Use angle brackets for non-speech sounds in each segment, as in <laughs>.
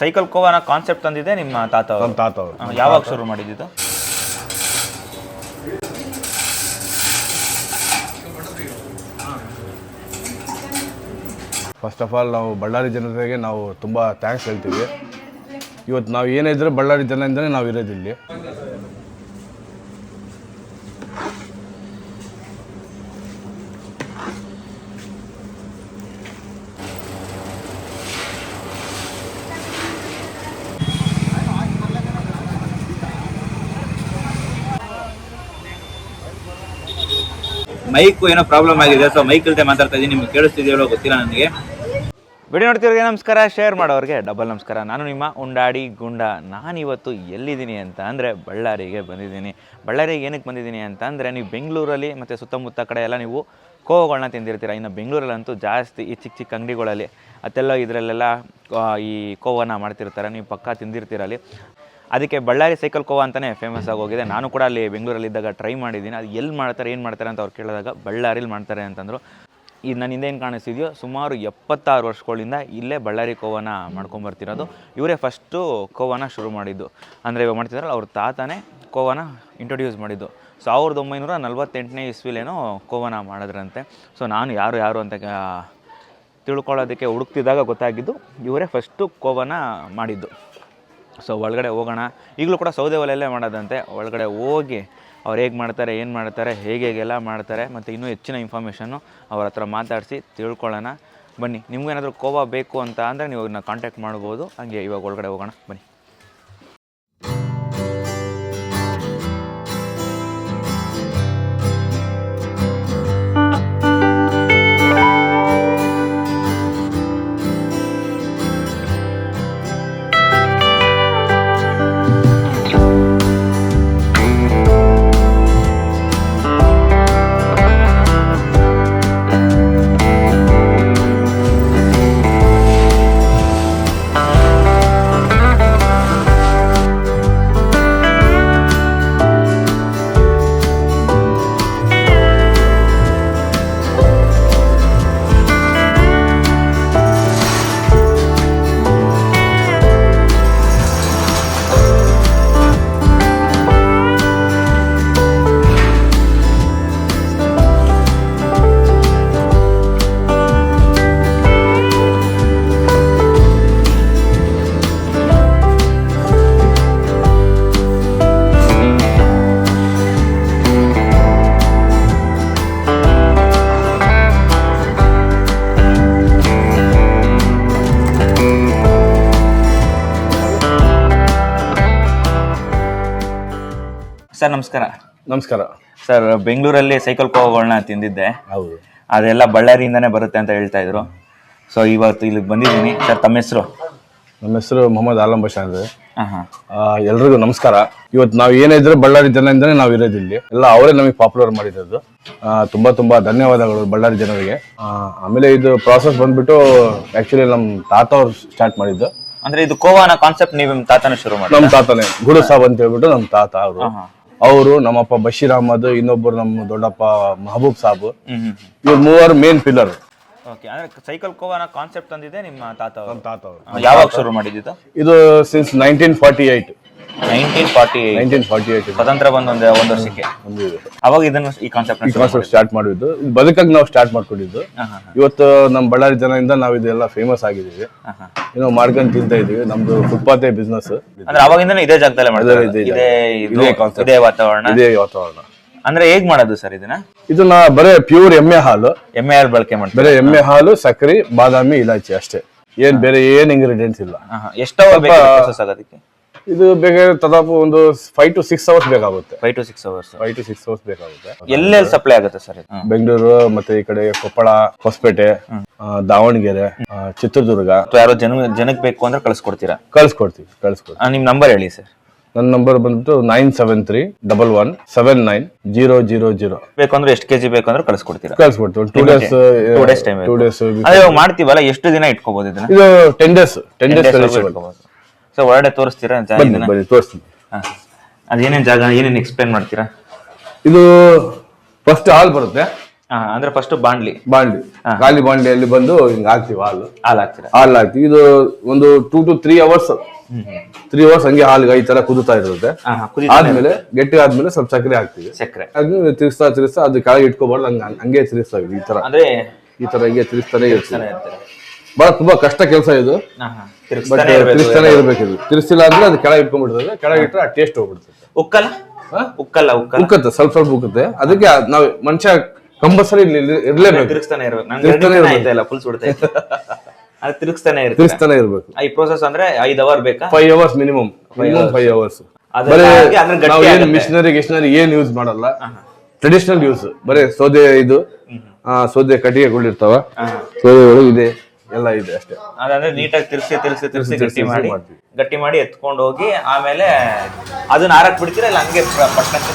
Cycle ಕೋವಾನ concept ತಂದಿದೆ ನಿಮ್ಮ ತಾತ ನಮ್ಮ ತಾತ ಅವರು ಯಾವಾಗ ಶುರು ಮಾಡಿದ್ದು ಫಸ್ಟ್ ಆಫ್ ಆಲ್ ನಾವು ಬಳ್ಳಾರಿ ಜನತೆಗೆ ನಾವು ತುಂಬ ಥ್ಯಾಂಕ್ಸ್ ಹೇಳ್ತೀವಿ. ಇವತ್ತು ನಾವು ಏನೇ ಇದ್ರೆ ಬಳ್ಳಾರಿ ಜನದಿಂದಲೇ ನಾವು ಇರೋದಿಲ್ಲಿ. ಮೈಕ್ ಏನೋ ಪ್ರಾಬ್ಲಮ್ ಆಗಿದೆ ಸೊ ಮೈಕ್ ಇಲ್ಲದೆ ಮಾತಾಡ್ತಾ ಇದ್ದೀನಿ ನಿಮ್ಗೆ ಕೇಳಿಸ್ತಿದೆಯೋ ಗೊತ್ತಿಲ್ಲ ನನಗೆ. ವಿಡಿಯೋ ನೋಡ್ತಿರೋರಿಗೆ ನಮಸ್ಕಾರ ಶೇರ್ ಮಾಡೋರಿಗೆ ಡಬಲ್ ನಮಸ್ಕಾರ. ನಾನು ನಿಮ್ಮ ಉಂಡಾಡಿ ಗುಂಡ. ನಾನಿವತ್ತು ಎಲ್ಲಿದ್ದೀನಿ ಅಂತ ಅಂದರೆ ಬಳ್ಳಾರಿಗೆ ಬಂದಿದ್ದೀನಿ. ಬಳ್ಳಾರಿಗೆ ಏನಕ್ಕೆ ಬಂದಿದ್ದೀನಿ ಅಂತ ಅಂದರೆ ನೀವು ಬೆಂಗಳೂರಲ್ಲಿ ಮತ್ತು ಸುತ್ತಮುತ್ತ ಕಡೆ ಎಲ್ಲ ನೀವು ಕೋವಗಳನ್ನ ತಿಂದಿರ್ತೀರ. ಇನ್ನು ಬೆಂಗಳೂರಲ್ಲಂತೂ ಜಾಸ್ತಿ ಈ ಚಿಕ್ಕ ಚಿಕ್ಕ ಅಂಗಡಿಗಳಲ್ಲಿ, ಅದೆಲ್ಲ ಇದರಲ್ಲೆಲ್ಲ ಈ ಕೋವನ್ನು ಮಾಡ್ತಿರ್ತಾರೆ. ನೀವು ಪಕ್ಕ ತಿಂದಿರ್ತೀರ ಅಲ್ಲಿ. ಅದಕ್ಕೆ ಬಳ್ಳಾರಿ ಸೈಕಲ್ ಕೋವಾ ಅಂತಲೇ ಫೇಮಸ್ ಆಗೋಗಿದೆ ನಾನು ಕೂಡ ಅಲ್ಲಿ ಬೆಂಗಳೂರಲ್ಲಿದ್ದಾಗ ಟ್ರೈ ಮಾಡಿದ್ದೀನಿ. ಅದು ಎಲ್ಲಿ ಮಾಡ್ತಾರೆ, ಏನು ಮಾಡ್ತಾರೆ ಅಂತ ಅವ್ರು ಕೇಳಿದಾಗ ಬಳ್ಳಾರಿಲಿ ಮಾಡ್ತಾರೆ ಅಂತಂದರು. ಇದು ನನ್ನ ಹಿಂದೆ ಏನು ಕಾಣಿಸ್ತಿದೆಯೋ ಸುಮಾರು ಎಪ್ಪತ್ತಾರು ವರ್ಷಗಳಿಂದ ಇಲ್ಲೇ ಬಳ್ಳಾರಿ ಕೋವನ ಮಾಡ್ಕೊಂಬರ್ತಿರೋದು ಇವರೇ ಫಸ್ಟು ಕೋವನ ಶುರು ಮಾಡಿದ್ದು. ಅಂದರೆ ಇವಾಗ ಮಾಡ್ತಿದ್ರಲ್ಲ, ಅವ್ರ ತಾತನೇ ಕೋವನ ಇಂಟ್ರೊಡ್ಯೂಸ್ ಮಾಡಿದ್ದು. ಸಾವಿರದ ಒಂಬೈನೂರ ನಲ್ವತ್ತೆಂಟನೇ ಇಸ್ವಿಲೇನೋ ಕೋವನ ಮಾಡಿದ್ರಂತೆ. ಸೊ ನಾನು ಯಾರು ಯಾರು ಅಂತ ತಿಳ್ಕೊಳ್ಳೋದಕ್ಕೆ ಹುಡುಕ್ತಿದ್ದಾಗ ಗೊತ್ತಾಗಿದ್ದು, ಇವರೇ ಫಸ್ಟು ಕೋವನ ಮಾಡಿದ್ದು. ಸೊ ಒಳಗಡೆ ಹೋಗೋಣ. ಈಗಲೂ ಕೂಡ ಸೌದೆ ಒಲೆಯಲ್ಲೇ ಮಾಡೋದಂತೆ. ಒಳಗಡೆ ಹೋಗಿ ಅವ್ರು ಹೇಗೆ ಮಾಡ್ತಾರೆ, ಏನು ಮಾಡ್ತಾರೆ, ಹೇಗೆ ಹೇಗೆಲ್ಲ ಮಾಡ್ತಾರೆ ಮತ್ತು ಇನ್ನೂ ಹೆಚ್ಚಿನ ಇನ್ಫಾರ್ಮೇಷನ್ನು ಅವ್ರ ಹತ್ರ ಮಾತಾಡಿಸಿ ತಿಳ್ಕೊಳ್ಳೋಣ. ಬನ್ನಿ, ನಿಮ್ಗೇನಾದರೂ ಕೋವಾ ಬೇಕು ಅಂತ ಅಂದರೆ ನೀವು ಇವ್ರನ್ನ ಕಾಂಟ್ಯಾಕ್ಟ್ ಮಾಡ್ಬೋದು. ಹಾಗೆ ಇವಾಗ ಒಳಗಡೆ ಹೋಗೋಣ. ಬನ್ನಿ. ಸರ್ ನಮಸ್ಕಾರ. ನಮಸ್ಕಾರ. ಸರ್ ಬೆಂಗಳೂರಲ್ಲಿ ಸೈಕಲ್ ಕೋವಗಳನ್ನ ತಿಂದಿದ್ದೆ. ಹೌದು. ಅದೆಲ್ಲ ಬಳ್ಳಾರಿಯಿಂದನೇ ಬರುತ್ತೆ ಅಂತ ಹೇಳ್ತಾ ಇದ್ರು. ಸೊ ಇವತ್ತು ಇಲ್ಲಿಗೆ ಬಂದಿದ್ದೀನಿ. ಸರ್ ತಮ್ಮ ಹೆಸರು? ನಮ್ಮ ಹೆಸರು ಮೊಹಮ್ಮದ್ ಆಲಂ ಅಂದರೆ ಹಾಂ ಹಾಂ. ಎಲ್ರಿಗೂ ನಮಸ್ಕಾರ. ಇವತ್ತು ನಾವು ಏನೇ ಇದ್ರೆ ಬಳ್ಳಾರಿ ಜನದಿಂದನೇ ನಾವು ಇರೋದು ಇಲ್ಲಿ. ಎಲ್ಲ ಅವರೇ ನಮಗೆ ಪಾಪ್ಯುಲರ್ ಮಾಡಿರೋದು. ಆ, ತುಂಬಾ ತುಂಬಾ ಧನ್ಯವಾದಗಳು ಬಳ್ಳಾರಿ ಜನರಿಗೆ. ಆ, ಆಮೇಲೆ ಇದು ಪ್ರಾಸೆಸ್ ಬಂದ್ಬಿಟ್ಟು ಆಕ್ಚುಲಿ ನಮ್ಮ ತಾತ ಅವ್ರು ಸ್ಟಾರ್ಟ್ ಮಾಡಿದ್ದು. ಅಂದ್ರೆ ಇದು ಕೋವಾನ ಕಾನ್ಸೆಪ್ಟ್ ನೀವು ನಿಮ್ಮ ತಾತನ ಶುರು ಮಾಡಿ ನಮ್ಮ ತಾತನೇ ಗುರು ಸಾಬ್ ಅಂತ ಹೇಳ್ಬಿಟ್ಟು ನಮ್ಮ ತಾತ ಅವರು. ಅವರು ನಮ್ಮಪ್ಪ ಬಶೀರ್ ಅಹಮದ್ ಇನ್ನೊಬ್ಬರು ನಮ್ಮ ದೊಡ್ಡಪ್ಪ ಮಹಬೂಬ್ ಸಾಬ್. ಇವ್ರು ಮೂವರು ಮೇನ್ ಪಿಲ್ಲರ್ ಓಕೆ ಅಂದ್ರೆ ಸೈಕಲ್ ಕೋವಾನ ಕಾನ್ಸೆಪ್ಟ್ ತಂದಿದೆ ನಿಮ್ಮ ತಾತ ಅವರು. ನಮ್ಮ ತಾತ ಅವರು. ಯಾವಾಗ ಶುರು ಮಾಡಿದ್ದು ಇದು since nineteen forty eight nineteen forty nineteen forty ಸ್ವತಂತ್ರ ಬಂದ ಒಂದು ಒಂದು ವರ್ಷಕ್ಕೆ? ಒಂದು ಅವಾಗ ಇದನ್ನು ಈ ಕಾನ್ಸೆಪ್ಟ್ ಕಾನ್ಸೆಪ್ಟ್ ಸ್ಟಾರ್ಟ್ ಮಾಡಿದ್ದು? ಇದು ಬದುಕಾಗಿ ನಾವು ಸ್ಟಾರ್ಟ್ ಮಾಡ್ಕೊಂಡಿದ್ದು. ಇವತ್ತು ನಮ್ಮ ಬಳ್ಳಾರಿ ಜನದಿಂದ ನಾವು ಇದೆಲ್ಲ ಫೇಮಸ್ ಆಗಿದ್ದೀವಿ. ಏನೋ ಮಾಡ್ಕೊಂಡು ತಿಂತಾ ಇದೀವಿ. ನಮ್ದು ಫುಟ್ಪಾತೆ ಬಿಸ್ನೆಸ್ ಅಂದ್ರೆ ಅವಾಗಿಂದನೇ ಇದೇ ಜಾಗದಲ್ಲೇ ಮಾಡ್ತಾರೆ ಇದೇ ವಾತಾವರಣ? ಇದೇ ವಾತಾವರಣ. ಅಂದ್ರೆ ಹೇಗ್ ಮಾಡೋದು ಸರ್ ಇದನ್ನ? ಇದನ್ನ ಬರೇ ಪ್ಯೂರ್ ಎಮ್ಮೆ ಹಾಲು. ಎಮ್ಮೆ ಹಾಲು ಬಳಕೆ ಮಾಡ್ತಾರೆ? ಬರೇ ಎಮ್ಮೆ ಹಾಲು ಸಕ್ಕರೆ ಬಾದಾಮಿ ಇಲಾಚಿ ಅಷ್ಟೇ. ಏನ್ ಬೇರೆ ಏನ್ ಇಂಗ್ರೀಡಿಯೆಂಟ್ಸ್ ಇಲ್ಲ. ಎಷ್ಟೋ ಅದಕ್ಕೆ ಇದು ಬೇಗ ತದಾಪು ಒಂದು ಫೈವ್ ಟು ಸಿಕ್ಸ್ ಅವರ್ಸ್ ಬೇಕಾಗುತ್ತೆ. Five to six hours five to six hours ಬೇಕಾಗುತ್ತೆ. ಎಲ್ಲೆಲ್ಲಿ ಸಪ್ಲೈ ಆಗುತ್ತೆ ಸರ್ ಬೆಂಗಳೂರು ಮತ್ತೆ ಈ ಕಡೆ ಕೊಪ್ಪಳ ಹೊಸಪೇಟೆ ಆ, ದಾವಣಗೆರೆ ಆ, ಚಿತ್ರದುರ್ಗ. ಅಥವಾ ಯಾರೋ ಜನ ಜನಕ್ಕೆ ಬೇಕು ಅಂದ್ರೆ ಕಳ್ಸ್ಕೊಡ್ತೀರಾ? ಕಳ್ಸ್ಕೊಡ್ತೀವಿ ಕಳ್ಸ್ಕೊಡ್ತೀವಿ. ಆ, ನಿಮ್ ನಂಬರ್ ಹೇಳಿ ಸರ್. ನನ್ನ ನಂಬರ್ ಬಂದ್ಬಿಟ್ಟು nine seven three double one seven nine zero zero zero ಬೇಕು ಅಂದ್ರೆ ಎಷ್ಟು ಕೆಜಿ ಬೇಕು ಅಂದ್ರೆ ಕಳ್ಸ್ಕೊಡ್ತೀರಾ? ಕಳ್ಸ್ಕೊಡ್ತೀವಿ. Two days two days time two days ಅದೇ ಇವಾಗ ಮಾಡ್ತೀವಲ್ಲ ಎಷ್ಟು ದಿನ ಇಟ್ಕೋಬಹುದು ಇದನ್ನ? ಇದು ten days ten days so ಹೊರಗಡೆ ತೋರಿಸ್ತೀರಾ ಬನ್ನಿ ಇದನ್ನ ಬನ್ನಿ ತೋರಿಸ್ತೀನಿ. ಹಾ. ಅದೇನೇನ್ ಜಾಗ ಏನೇನ್ ಎಕ್ಸ್ಪ್ಲೇನ್ ಮಾಡ್ತೀರಾ? ಇದು ಫಸ್ಟ್ ಹಾಲ್ ಬರುತ್ತೆ. ಹಾ ಅಂದ್ರೆ ಫಸ್ಟ್ ಬಾಂಡ್ಲಿ. ಬಾಂಡ್ಲಿ. ಖಾಲಿ ಬಾಂಡ್ಲಿಯಲ್ಲಿ ಬಂದು ಹಿಂಗ್ ಹಾಕ್ತಿವಿ ಹಾಲು. ಹಾಲ್ ಹಾಕ್ತೀರಾ? ಹಾಲ್ ಹಾಕ್ತಿವಿ. ಇದು ಒಂದು two to three hours three hours ಹಂಗೆ ಹಾಲು ಈ ತರ ಕುದುತಾ ಇರುತ್ತೆ. ಹಾ ಹಾ ಕುದಿ ಆದ್ಮೇಲೆ ಗಟ್ಟಿ ಆದ್ಮೇಲೆ ಸ್ವಲ್ಪ ಸಕ್ಕರೆ ಹಾಕ್ತಿವಿ. ಸಕ್ಕರೆ. ಅದು ತಿರ್ಸ್ತಾ ತಿರ್ಸ್ತಾ ಅದು ಕೆಳಗೆ ಇಟ್ಕೋಬಾರ್ದು ಹಂಗ ಹಂಗೆ ತಿರ್ಸ್ತಾ ಈ ತರ. ಅಂದ್ರೆ ಈ ತರ ಹಂಗೆ ತಿರ್ಸ್ತಾನೆ ಇರ್ತೀವಿ. ಬಹಳ ತುಂಬಾ ಕಷ್ಟ ಕೆಲಸ ಇದು. ಬಟ್ ತಿರುಗಿಸ್ತಾನೆ ಇರ್ಬೇಕು ತಿರ್ಸ್ತಾನೆ ಇರ್ಬೇಕು ಇದು. ತಿರ್ಸಿಲ್ಲ ಅಂದ್ರೆ ಅದು ಕೆಳಗೆ ಇಟ್ಕೊಂಡ್ಬಿಡ್ತದೆ. ಕೆಳಗೆ ಇಟ್ಟರೆ ಆ ಟೇಸ್ಟ್ ಹೋಗ್ಬಿಡ್ತದೆ. ಉಕ್ಕಲ್ಲ? ಉಕ್ಕಲ್ಲ ಉಕ್ಕಲ್ಲ. ಉಕ್ಕತ್ತೆ ಸ್ವಲ್ಪ ಸ್ವಲ್ಪ ಉಕ್ಕುತ್ತೆ. ಅದಕ್ಕೆ ನಾವ್ ಮನುಷ್ಯ ಕಂಪಲ್ಸರಿ ಇಲ್ಲಿ ಇರ್ಲೇಬೇಕು. ತಿರುಗಿಸ್ತಾನೆ ಇರ್ಬೇಕು. ನಂಗೆ ಇರ್ಬೇಕು. ಆಯ್ತಾ ಇಲ್ಲ ಫುಲ್ ಸುಡ್ತಾ ಇತ್ತು. ಅದು ತಿರುಗಿಸ್ತಾನೆ ಇರ್ತೀರಾ? ತಿರ್ಸ್ತಾನೆ ಇರ್ಬೇಕು. ಈ ಪ್ರೋಸೆಸ್ ಅಂದ್ರೆ ಐದ್ ಅವರ್ ಬೇಕಾ? Five hours minimum minimum five hours ಅದೆಲ್ಲ ಬರೀ ಅಂದ್ರೆ ಗಟ್ಟಿ ನಾವು ಏನ್ ಮಿಷನರಿ ಗಿಷನರಿ ಏನ್ ಯೂಸ್ ಮಾಡಲ್ಲ. ಟ್ರೆಡಿಷನಲ್ ಯೂಸ್ ಬರೀ ಸೌದೆ ಇದು ಆ, ಸೌದೆ ಕಟ್ಟಿಗೆಗಳಿರ್ತಾವ. ಇರ್ತಾವ ಸೌದೆಗಳು ಇದೆ. ಎಲ್ಲ ಇದೆ ಅಷ್ಟೇ. ಅದಂದ್ರೆ ನೀಟಾಗಿ ತಿರ್ಸಿ ತಿರ್ಸಿ ತಿರ್ಸಿ ಗಟ್ಟಿ ಮಾಡಿ ಮಾಡ್ತೀವಿ. ಗಟ್ಟಿ ಮಾಡಿ ಎತ್ಕೊಂಡು ಹೋಗಿ ಆಮೇಲೆ ಅದನ್ನ ಆರಕ್ ಬಿಡ್ತೀರಾ ಇಲ್ಲ ಹಂಗೆ ಪಟ್ಟಣಕ್ಕೆ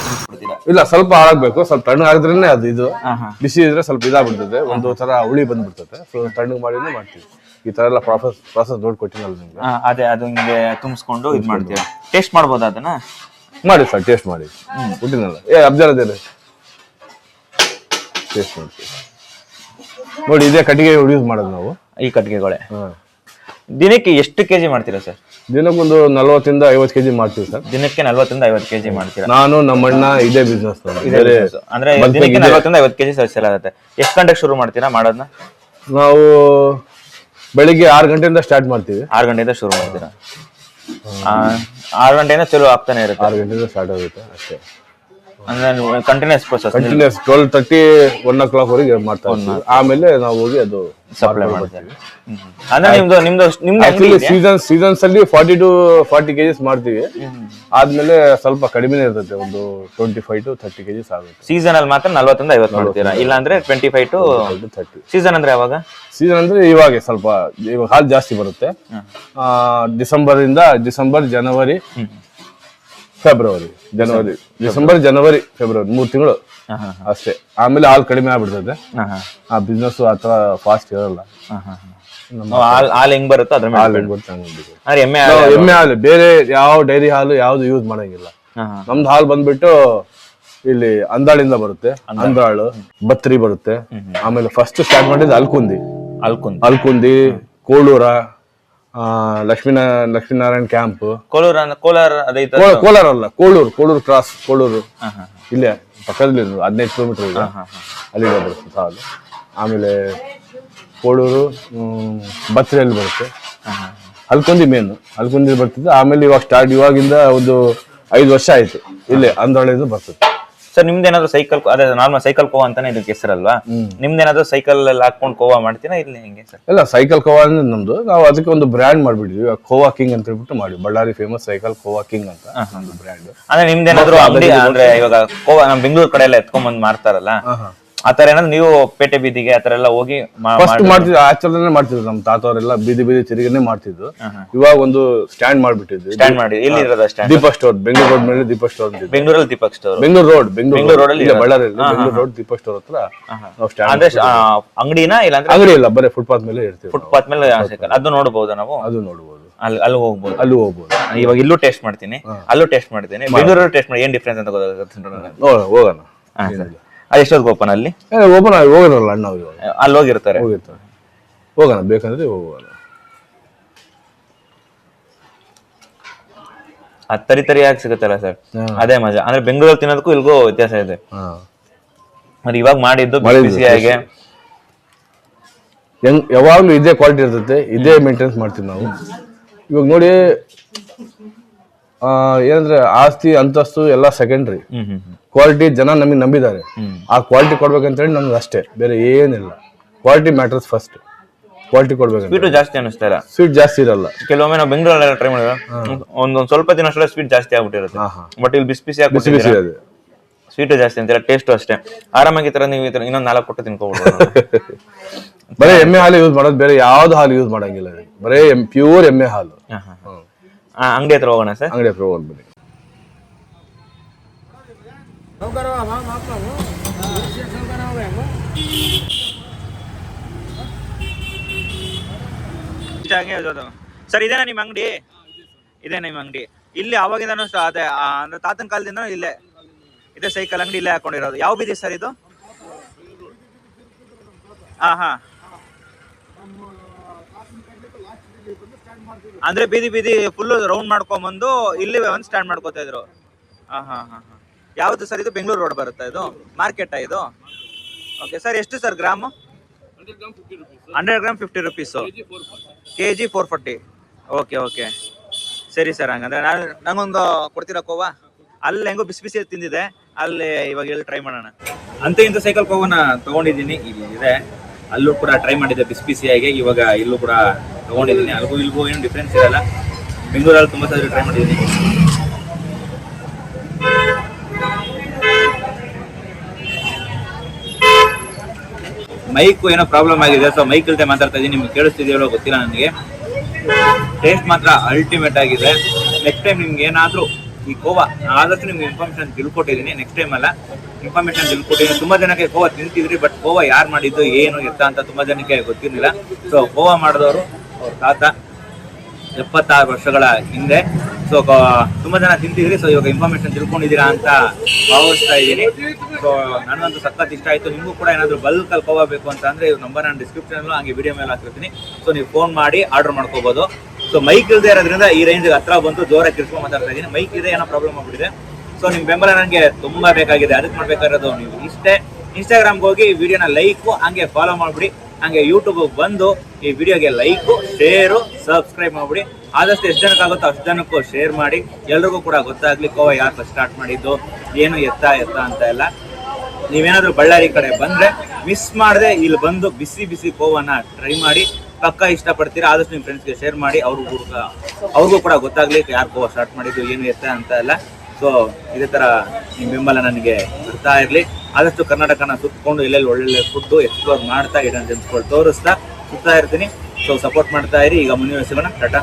ಇಲ್ಲ ಸ್ವಲ್ಪ ಹಾಳಾಗ್ಬೇಕು ಸ್ವಲ್ಪ ತಣ್ಣಗೆ ಆಗಿದ್ರೇನೆ ಅದು ಇದು. ಬಿಸಿ ಇದ್ರೆ ಸ್ವಲ್ಪ ಇದಾಗ್ಬಿಡ್ತದೆ ಒಂದು ತರ ಹುಳಿ ಬಂದ್ಬಿಡ್ತದೆ. ಸೊ ತಣ್ಣಗೆ ಮಾಡಿನೇ ಮಾಡ್ತೀವಿ. ಈ ತರ ಎಲ್ಲ ಪ್ರಾಸೆಸ್ ಪ್ರಾಸೆಸ್ ನೋಡ್ಕೊಟ್ಟಿನಲ್ಲ ನಿಮ್ಗೆ? ಅದೇ ಅದು ಹಿಂಗೆ ತುಂಬಿಸ್ಕೊಂಡು ಇದು ಮಾಡ್ತೀರಾ? ಟೇಸ್ಟ್ ಮಾಡ್ಬೋದಾ ಅದನ್ನ? ಮಾಡಿ ಸರ್ ಟೇಸ್ಟ್ ಮಾಡಿ. ಹುಟ್ಟಿನಲ್ಲ ಏ ಅಬ್ಜರ್ ಅದೇನೆ ಟೇಸ್ಟ್ ಮಾಡ್ತೀವಿ. ನೋಡಿ ಇದೇ ಕಟ್ಟಿಗೆ ಯೂಸ್ ಮಾಡೋದು ನಾವು. ಈ ಕಟ್ಟಿಗೆಗಳೇ. ದಿನಕ್ಕೆ ಎಷ್ಟು ಕೆಜಿ ಮಾಡ್ತೀರಾ ಸರ್? ದಿನಕ್ಕೊಂದು ನಲವತ್ತಿಂದ ಐವತ್ತು ಕೆಜಿ ಮಾಡ್ತೀವಿ ಸರ್. ದಿನಕ್ಕೆ ನಲ್ವತ್ತರಿಂದ ಐವತ್ತು ಕೆಜಿ ಮಾಡ್ತೀರಾ? ನಾನು ನಮ್ಮಣ್ಣ ಇದೇ ಬಿಸ್ನೆಸ್. ಅಂದ್ರೆ ದಿನಕ್ಕೆ ನಲವತ್ತರಿಂದ ಐವತ್ತು ಕೆಜಿ ಸೇಲ್ ಆಗುತ್ತೆ. ಎಷ್ಟು ಗಂಟೆಗೆ ಶುರು ಮಾಡ್ತೀರಾ ಮಾಡೋದನ್ನ? ನಾವು ಬೆಳಿಗ್ಗೆ ಆರು ಗಂಟೆಯಿಂದ ಸ್ಟಾರ್ಟ್ ಮಾಡ್ತೀವಿ. ಆರು ಗಂಟೆಯಿಂದ ಶುರು ಮಾಡ್ತೀರಾ? ಆ, ಆರು ಗಂಟೆಯಿಂದ ಚಲೋ ಆಗ್ತಾನೆ ಇರುತ್ತೆ. ಆರು ಗಂಟೆಯಿಂದ ಸ್ಟಾರ್ಟ್ ಆಗುತ್ತೆ ಅಷ್ಟೇ. ಅಂದ್ರೆ continuous process continuous twelve thirty one o'clock ವರೆಗೆ ಮಾಡ್ತಾ ಇರ್ತೀವಿ. ಆಮೇಲೆ ನಾವು ಹೋಗಿ ಅದು ಸಪ್ಲೈ ಮಾಡ್ತೀವಿ. ಅಂದ್ರೆ ನಿಮ್ದು ನಿಮ್ದು ನಿಮ್ದು ಆಕ್ಚುಲಿ ಸೀಸನ್ ಸೀಸನ್ಸ್ ಅಲ್ಲಿ ಫಾರ್ಟಿ ಟು ಫಾರ್ಟಿ ಕೆಜಿಸ್ ಮಾಡ್ತೀವಿ. ಆದ್ಮೇಲೆ ಸ್ವಲ್ಪ ಕಡಿಮೆನೇ ಇರ್ತದೆ ಒಂದು twenty five to thirty KGs ಆಗುತ್ತೆ. ಸೀಸನ್ ಅಲ್ಲಿ ಮಾತ್ರ ನಲ್ವತ್ತರಿಂದ ಐವತ್ತು ಮಾಡ್ತೀರಾ? ಇಲ್ಲ ಅಂದ್ರೆ twenty five to thirty season ಅಂದ್ರೆ ಯಾವಾಗ? ಸೀಸನ್ ಅಂದ್ರೆ ಇವಾಗ ಸ್ವಲ್ಪ ಇವಾಗ ಹಾಲು ಜಾಸ್ತಿ ಬರುತ್ತೆ. ಆ, ಡಿಸೆಂಬರ್ ಇಂದ ಡಿಸೆಂಬರ್ ಜನವರಿ ಫೆಬ್ರವರಿ ಜನವರಿ ಡಿಸೆಂಬರ್ ಜನವರಿ ಫೆಬ್ರವರಿ ಮೂರ್ ತಿಂಗಳು ಅಷ್ಟೇ. ಆಮೇಲೆ ಹಾಲು ಕಡಿಮೆ ಆಗ್ಬಿಡ್ತದೆ. ಆ ಬಿಸ್ನೆಸ್ ಅಥವಾ ಫಾಸ್ಟ್ ಇರಲ್ಲ. ಹಾಲ್ ಹಾಲ್ ಹೆಂಗ್ ಬರುತ್ತೋ ಅದ್ರ ಹಾಲು ಹೆಂಗ್ ಎಮ್ಮೆ ಹಾಲು ಬೇರೆ ಯಾವ ಡೈರಿ ಹಾಲು ಯಾವ್ದು ಯೂಸ್ ಮಾಡಂಗಿಲ್ಲ. ನಮ್ದು ಹಾಲು ಬಂದ್ಬಿಟ್ಟು ಇಲ್ಲಿ ಅಂದಾಳಿಂದ ಬರುತ್ತೆ. ಅಂದಾಳು. ಬತ್ರಿ ಬರುತ್ತೆ. ಆಮೇಲೆ ಫಸ್ಟ್ ಸ್ಟಾರ್ಟ್ ಮಾಡಿದ್ದು ಅಲ್ಕುಂದಿ. ಅಲ್ಕುಂದ್. ಅಲ್ಕುಂದಿ ಕೋಳೂರ ಲಕ್ಷ್ಮೀನಾ ಲಕ್ಷ್ಮೀನಾರಾಯಣ ಕ್ಯಾಂಪ್ ಕೋಲೂರ ಕೋಲಾರ ಅದೈತ ಕೋ- ಕೋಲಾರ ಅಲ್ಲ ಕೋಳೂರು ಕೋಳೂರು ಕ್ರಾಸ್ ಕೋಳೂರು. ಇಲ್ಲೇ ಪಕ್ಕದಲ್ಲಿ ಇರೋದು, ಹದಿನೈದು ಕಿಲೋಮೀಟರ್ ಇದೆ. ಅಲ್ಲಿ ಬರುತ್ತೆ ಸಾಲು. ಆಮೇಲೆ ಕೋಳೂರು ಹ್ಮ್, ಬತ್ರಿಯಲ್ಲಿ ಬರುತ್ತೆ. ಹಲ್ಕೊಂದಿ ಮೇನು ಅಲ್ಕುಂದಿ ಬರ್ತಿದ್ದು ಆಮೇಲೆ ಇವಾಗ ಸ್ಟಾರ್ಟ್ ಇವಾಗಿಂದ ಒಂದು ಐದು ವರ್ಷ ಆಯ್ತು. ಇಲ್ಲೇ ಅಂದ್ರೊಳಗಿಂದ ಬರ್ತದೆ. ಸರ್ ನಿಮ್ದೇನಾದ್ರು ಸೈಕಲ್ ಅದೇ ನಾರ್ಮಲ್ ಸೈಕಲ್ ಕೋವಾ ಅಂತಾನೆ ಇದಕ್ಕೆ ಹೆಸರಲ್ವಾ? ನಿಮ್ದೇನಾದ್ರು ಸೈಕಲ್ ಅಲ್ಲಿ ಹಾಕೊಂಡು ಕೋವಾ ಮಾಡ್ತೀರಾ ಇಲ್ಲಿ ಹೆಂಗೆ ಸರ್? ಇಲ್ಲ ಸೈಕಲ್ ಕೋವಾ ಅಂದ್ರೆ ನಮ್ದು. ನಾವು ಅದಕ್ಕೆ ಒಂದು ಬ್ರ್ಯಾಂಡ್ ಮಾಡ್ಬಿಟ್ಟಿದ್ವಿ. ಕೋವಾ ಕಿಂಗ್ ಅಂತ ಹೇಳ್ಬಿಟ್ಟು ಮಾಡಿ Bellary famous cycle khova king ಅಂತ ಒಂದು ಬ್ರ್ಯಾಂಡ್ ಅಂದ್ರೆ ನಿಮ್ದೇನಾದ್ರು ಅಂಗಡಿ ಅಂದ್ರೆ ಇವಾಗ ಕೋವಾ ನಮ್ ಬೆಂಗಳೂರು ಕಡೆ ಎಲ್ಲ ಎತ್ಕೊಂಡ್ ಬಂದ್ ಮಾರ್ತಾರಲ್ಲ ಆತರ ಏನಂದ್ರೆ ನೀವು ಪೇಟೆ ಬೀದಿಗೆ ಆತರ ಎಲ್ಲ ಹೋಗಿ ಮಾ- ಫಸ್ಟ್ ಮಾಡ್ತಿದ್ರು ಆಚರಣೆ ಮಾಡ್ತಿದ್ರು ನಮ್ಮ ತಾತವರೆಲ್ಲ ಬೀದಿ ಬೀದಿ ತಿರುಗಿನ ಮಾಡ್ತಿದ್ರು. ಇವಾಗ ಒಂದು ಸ್ಟ್ಯಾಂಡ್ ಮಾಡ್ಬಿಟ್ಟಿದ್ವಿ. ಸ್ಟ್ಯಾಂಡ್ ಮಾಡಿ ಎಲ್ಲಿ ಇರೋದ stand Deepa store Bengaluru road ಮೇಲೆ ದೀಪ ಸ್ಟೋರ್ ಅಂತ ಇದೆ. ಬೆಂಗಳೂರಲ್ಲಿ Deepak store Bengaluru road Bengaluru Bengaluru road ಅಲ್ಲಿ ಇಲ್ಲ ಇರೋದು. ಬೆಂಗಳೂರು ರೋಡ್ ದೀಪ ಸ್ಟೋರ್ ಹತ್ರ ನಾವು ಸ್ಟ್ಯಾಂಡ್ ಅಂದ್ರೆ ಆ, ಅಂಗಡಿನ ಇಲ್ಲ ಅಂದ್ರೆ? ಅಂಗಡಿ ಇಲ್ಲ ಬರೀ ಫುಟ್ಪಾತ್ ಮೇಲೆ ಇರ್ತೀವಿ ಫುಟ್ಪಾತ್ ಮೇಲೆ ಅದು ನೋಡಬಹುದು ನಾವು? ಅದು ನೋಡ್ಬೋದು. ಅಲ್ಲಿ ಅಲ್ಲಿ ಹೋಗ್ಬೋದು. ಅಲ್ಲಿ ಹೋಗ್ಬೋದು. ಇವಾಗ ಇಲ್ಲೂ ಟೇಸ್ಟ್ ಮಾಡ್ತೀನಿ. ಅಲ್ಲೂ ಟೇಸ್ಟ್ ಮಾಡ್ತೀನಿ. ಬೆಂಗಳೂರಲ್ಲಿ ಟೇಸ್ಟ್ ಮಾಡಿ. ಏನ್ ಡಿಫ್ರೆನ್ಸ್ ಅಂತ ಗೊತ್ತಾಗುತ್ತೆ. ನೋಡ ಹೋಗೋಣ. ಅದು ಎಷ್ಟೊತ್ತಿಗೆ ಓಪನ್ ಅಲ್ಲಿ? ಓಪನ್ ಆಗಿ ಹೋಗೋಣಲ್ಲ ಅಣ್ಣ ಅವ್ರು ಇವಾಗ. ಅಲ್ಲಿ ಹೋಗಿರ್ತಾರೆ. ಹೋಗಿರ್ತಾರೆ. ಹೋಗೋಣ ಬೇಕಂದ್ರೆ ಹೋಗೋಣ. ತರಿ ತರಿ ಯಾಕೆ ಸಿಗುತ್ತಲ್ಲ ಸರ್? ಅದೇ ಮಜಾ. ಅಂದ್ರೆ ಬೆಂಗಳೂರಲ್ಲಿ ತಿನ್ನೋದಕ್ಕೂ ಇಲ್ಗೂ ವ್ಯತ್ಯಾಸ ಇದೆ. ಹಾ. ಇವಾಗ ಮಾಡಿದ್ದು ಬಿಸಿ ಮಾಡಿದ್ದು, ಬಿಸಿಯಾಗಿ ಹೆಂಗ್ ಯಾವಾಗ್ಲೂ ಇದೇ ಕ್ವಾಲಿಟಿ ಇರ್ತದೆ ಇದೇ ಮೇಂಟೆನೆನ್ಸ್ ಮಾಡ್ತೀವಿ ನಾವು. ಇವಾಗ ನೋಡಿ ಏನಂದ್ರೆ ಆಸ್ತಿ ಅಂತಸ್ತು ಎಲ್ಲ ಸೆಕೆಂಡ್ರಿ. ಕ್ವಾಲಿಟಿ ಜನ ನಮಗೆ ನಂಬಿದ್ದಾರೆ. ಆ ಕ್ವಾಲಿಟಿ ಕೊಡ್ಬೇಕಂತೇಳಿ ನಮ್ಗೆ ಅಷ್ಟೇ. ಬೇರೆ ಏನಿಲ್ಲ. ಕ್ವಾಲಿಟಿ ಮ್ಯಾಟರ್ಸ್ ಫಸ್ಟ್ ಕ್ವಾಲಿಟಿ ಕೊಡ್ಬೇಕು ಸ್ವೀಟು ಜಾಸ್ತಿ ಅನಿಸ್ತಾ ಇಲ್ಲ. ಸ್ವೀಟ್ ಜಾಸ್ತಿ ಇರಲ್ಲ. ಕೆಲವೊಮ್ಮೆ ನಾವು ಬೆಂಗಳೂರಲ್ಲೆಲ್ಲ ಟ್ರೈ ಮಾಡಿದ್ರೆ ಒಂದೊಂದು ಸ್ವಲ್ಪ ದಿನ ಅಷ್ಟೇ ಸ್ವೀಟ್ ಜಾಸ್ತಿ ಆಗ್ಬಿಟ್ಟಿರುತ್ತೆ. ಬಟ್ ಇಲ್ಲಿ ಬಿಸಿ ಬಿಸಿ ಬಿಸಿ ಬಿಸಿ ಹಾಕಿ ಇದೆ. ಸ್ವೀಟು ಜಾಸ್ತಿ ಅಂತೀರ? ಟೇಸ್ಟು ಅಷ್ಟೇ. ಆರಾಮಾಗಿ ಈ ತರ ನೀವು ಈ ಥರ ಇನ್ನೊಂದು ನಾಲ್ಕು ಕೊಟ್ಟು ತಿನ್ಕೋಬಹುದು <laughs> ಬರೀ ಎಮ್ಮೆ ಹಾಲು ಯೂಸ್ ಮಾಡೋದು ಬೇರೆ ಯಾವ್ದು ಹಾಲು ಯೂಸ್ ಮಾಡಂಗಿಲ್ಲ. ಬರೇ ಪ್ಯೂರ್ ಎಮ್ಮೆ ಹಾಲು. ಅಂಗಡಿ ಹತ್ರ ಹೋಗೋಣ ಸರ್. ಅಂಗಡಿ ಹತ್ರ ಹೋಗ್ಬಿಡಿ ಬನ್ನಿ ಸರ್ ಇದೇನಾ ನಿಮ್ಮ ಅಂಗಡಿ? ಇದೇ ನಿಮ್ಮ ಅಂಗಡಿ. ಇಲ್ಲಿ ಅವಾಗಿಂದನೂ ಅದೇ ಅಂದ್ರೆ ತಾತನ ಕಾಲದಿಂದ ಇಲ್ಲೇ. ಇದೇ ಸೈಕಲ್ ಅಂಗಡಿ ಇಲ್ಲೇ ಹಾಕೊಂಡಿರೋದು. ಯಾವ ಬೀದಿ ಸರ್ ಇದು? ಹಾ ಹಾ. ಅಂದ್ರೆ ಬೀದಿ ಬೀದಿ ಫುಲ್ ರೌಂಡ್ ಮಾಡ್ಕೊಂಬಂದು ಇಲ್ಲಿ ಒಂದು ಸ್ಟ್ಯಾಂಡ್ ಮಾಡ್ಕೋತಾ ಇದ್ರು. ಹಾ ಹಾ ಹಾ ಹಾ. ಯಾವ್ದು ಸರ್ ಇದು? ಬೆಂಗಳೂರು ರೋಡ್ ಬರುತ್ತಾ ಇದು? ಮಾರ್ಕೆಟ್ ಇದು? ಓಕೆ ಸರ್ ಎಷ್ಟು sir gram hundred gram fifty rupees K G four forty okay okay ಸರಿ ಸರ್ ಹಂಗಂದ್ರೆ ನಾನು ನಂಗೊಂದು ಕೊಡ್ತೀರಾ ಕೋವಾ? ಅಲ್ಲಿ ಹೆಂಗೋ ಬಿಸಿ ಬಿಸಿ ತಿಂದಿದೆ. ಅಲ್ಲಿ ಇವಾಗ ಎಲ್ಲಿ ಟ್ರೈ ಮಾಡೋಣ. ಅಂತ ಇಂಥ ಸೈಕಲ್ ಕೋವನ ತಗೊಂಡಿದ್ದೀನಿ. ಇಲ್ಲಿ ಇದೆ. ಅಲ್ಲೂ ಕೂಡ ಟ್ರೈ ಮಾಡಿದ್ದೆ ಬಿಸಿ ಬಿಸಿಯಾಗಿ. ಇವಾಗ ಇಲ್ಲೂ ಕೂಡ ತಗೊಂಡಿದ್ದೀನಿ. ಅಲ್ಗೂ ಇಲ್ಗೂ ಏನು ಡಿಫ್ರೆನ್ಸ್ ಇರಲ್ಲ. ಬೆಂಗಳೂರಲ್ಲಿ ತುಂಬ ಸಾರಿ ಟ್ರೈ ಮಾಡಿದ್ದೀನಿ. ಮೈಕು ಏನೋ ಪ್ರಾಬ್ಲಮ್ ಆಗಿದೆ. ಸೊ ಮೈಕ್ ಇಲ್ಲದೆ ಮಾತಾಡ್ತಾ ಇದ್ದೀನಿ. ನಿಮ್ಗೆ ಕೇಳಿಸ್ತಿದೆಯೋ ಗೊತ್ತಿಲ್ಲ ನನಗೆ. ಟೇಸ್ಟ್ ಮಾತ್ರ ಅಲ್ಟಿಮೇಟ್ ಆಗಿದೆ. ನೆಕ್ಸ್ಟ್ ಟೈಮ್ ನಿಮ್ಗೆ ಏನಾದರೂ ಈ ಕೋವಾ ಆದಷ್ಟು ನಿಮ್ಗೆ ಇನ್ಫಾರ್ಮೇಷನ್ ತಿಳ್ಕೊಟ್ಟಿದ್ದೀನಿ. ನೆಕ್ಸ್ಟ್ ಟೈಮ್ ಅಲ್ಲ ಇನ್ಫಾರ್ಮೇಷನ್ ತಿಳ್ಕೊಟ್ಟಿದ್ದೀನಿ. ತುಂಬ ಜನಕ್ಕೆ ಕೋವಾ ತಿಂತಿದ್ರಿ ಬಟ್ ಕೋವಾ ಯಾರು ಮಾಡಿದ್ದು, ಏನು, ಎತ್ತ ಅಂತ ತುಂಬ ಜನಕ್ಕೆ ಗೊತ್ತಿರಲಿಲ್ಲ. ಸೊ ಕೋವಾ ಮಾಡಿದವರು ಅವ್ರ ತಾತ ಎಪ್ಪತ್ತಾರು ವರ್ಷಗಳ ಹಿಂದೆ. ಸೊ ತುಂಬಾ ಜನ ತಿಂತಿದ್ರಿ ಸೊ ಇವಾಗ ಇನ್ಫಾರ್ಮೇಶನ್ ತಿಳ್ಕೊಂಡಿದ್ದೀರಾ ಅಂತ ಭಾವಿಸ್ತಾ ಇದ್ದೀನಿ. ಸೊ ನನಗಂತೂ ಸಖತ್ ಇಷ್ಟ ಆಯಿತು. ನಿಮಗೂ ಕೂಡ ಏನಾದರೂ ಬಲ್ಕ್ ಅಲ್ಲಿ ಕೋವಾ ಬೇಕು ಅಂತ ಅಂದರೆ ಇವ್ರ ನಂಬರ್ ನಾನು ಡಿಸ್ಕ್ರಿಪ್ಷನಲ್ಲೂ ಹಾಗೆ ವಿಡಿಯೋ ಮೇಲೆ ಹಾಕಿರ್ತೀನಿ. ಸೊ ನೀವು ಫೋನ್ ಮಾಡಿ ಆರ್ಡರ್ ಮಾಡ್ಕೋಬೋದು. ಸೊ ಮೈಕ್ ಇಲ್ಲದೆ ಇರೋದ್ರಿಂದ ಈ ರೇಂಜ್ಗೆ ಹತ್ರ ಬಂದು ಜೋರಾಗಿ ಕಿರ್ಸ್ಕೊಂಡು ಮಾತಾಡ್ತಾ ಇದ್ದೀನಿ. ಮೈಕ್ ಇದೆ ಏನೋ ಪ್ರಾಬ್ಲಮ್ ಆಗ್ಬಿಟ್ಟಿದೆ. ಸೊ ನಿಮ್ಮ ಬೆಂಬಲ ನನಗೆ ತುಂಬ ಬೇಕಾಗಿದೆ. ಅದಕ್ಕೆ ಮಾಡಬೇಕಾಗಿರೋದು ನೀವು ಇಷ್ಟೇ. ಇನ್ಸ್ಟಾಗ್ರಾಮ್ಗೆ ಹೋಗಿ ವಿಡಿಯೋನ ಲೈಕು ಹಂಗೆ ಫಾಲೋ ಮಾಡ್ಬಿಡಿ. ಹಂಗೆ ಯೂಟ್ಯೂಬ್ ಬಂದು ಈ ವಿಡಿಯೋಗೆ ಲೈಕು ಶೇರು ಸಬ್ಸ್ಕ್ರೈಬ್ ಮಾಡಿಬಿಡಿ. ಆದಷ್ಟು ಎಷ್ಟು ಜನಕ್ಕಾಗುತ್ತೋ ಅಷ್ಟು ಜನಕ್ಕೂ ಶೇರ್ ಮಾಡಿ. ಎಲ್ರಿಗೂ ಕೂಡ ಗೊತ್ತಾಗ್ಲಿ ಕೋವ ಫಸ್ಟ್ ಸ್ಟಾರ್ಟ್ ಮಾಡಿದ್ದು, ಏನು ಎತ್ತ ಎತ್ತ ಅಂತ ಎಲ್ಲ. ನೀವೇನಾದರೂ ಬಳ್ಳಾರಿ ಕಡೆ ಬಂದರೆ ಮಿಸ್ ಮಾಡದೆ ಇಲ್ಲಿ ಬಂದು ಬಿಸಿ ಬಿಸಿ ಕೋವನ್ನ ಟ್ರೈ ಮಾಡಿ, ಪಕ್ಕ ಇಷ್ಟಪಡ್ತೀರಾ, ಆದಷ್ಟು ನಿಮ್ಮ ಫ್ರೆಂಡ್ಸ್ಗೆ ಶೇರ್ ಮಾಡಿ, ಅವ್ರಿಗೂ ಅವ್ರಿಗೂ ಕೂಡ ಗೊತ್ತಾಗ್ಲಿ ಯಾರು ಕೋವ ಸ್ಟಾರ್ಟ್ ಮಾಡಿದ್ದು, ಏನು ಎತ್ತ ಅಂತ ಎಲ್ಲ. ಸೊ ಇದೇ ತರ ಈ ಬೆಂಬಲ ನನಗೆ ಬರ್ತಾ ಇರಲಿ. ಆದಷ್ಟು ಕರ್ನಾಟಕನ ಸುತ್ತಕೊಂಡು ಎಲ್ಲೆಲ್ಲಿ ಒಳ್ಳೊಳ್ಳೆ ಫುಡ್ ಎಕ್ಸ್ಪ್ಲೋರ್ ಮಾಡ್ತಾ ಜನ್ಸ್ಗಳು ತೋರಿಸ್ತಾ ಸುತ್ತಾ ಇರ್ತೀನಿ. ಸೊ ಸಪೋರ್ಟ್ ಮಾಡ್ತಾ ಇರಿ. ಈಗ ಮುಂದಿನ ಟಾಟಾ.